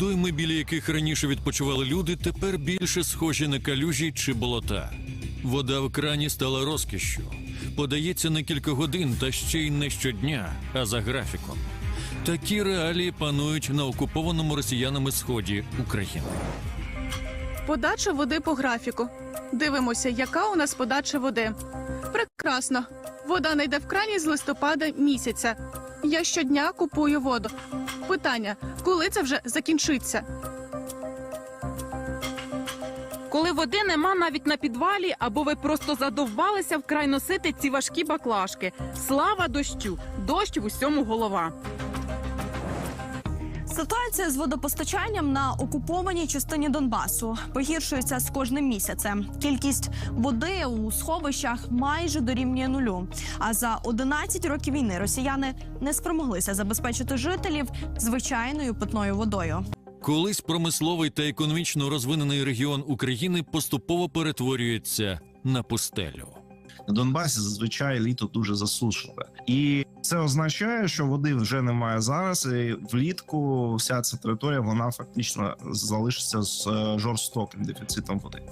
Водойми, біля яких раніше відпочивали люди, тепер більше схожі на калюжі чи болота. Вода в крані стала розкішшю. Подається на кілька годин та ще й не щодня, а за графіком. Такі реалії панують на окупованому росіянами сході України. Подача води по графіку. Дивимося, яка у нас подача води. Прекрасно. Вода не йде в крані з листопада місяця. Я щодня купую воду. Питання: коли це вже закінчиться? Коли води нема навіть на підвалі, або ви просто задовбалися вкрай носити ці важкі баклажки. Слава дощу! Дощ в усьому голова. Ситуація з водопостачанням на окупованій частині Донбасу погіршується з кожним місяцем. Кількість води у сховищах майже дорівнює нулю. А за 11 років війни росіяни не спромоглися забезпечити жителів звичайною питною водою. Колись промисловий та економічно розвинений регіон України поступово перетворюється на пустелю. На Донбасі зазвичай літо дуже засушливе, і це означає, що води вже немає зараз. І влітку вся ця територія вона фактично залишиться з е, жорстоким дефіцитом води.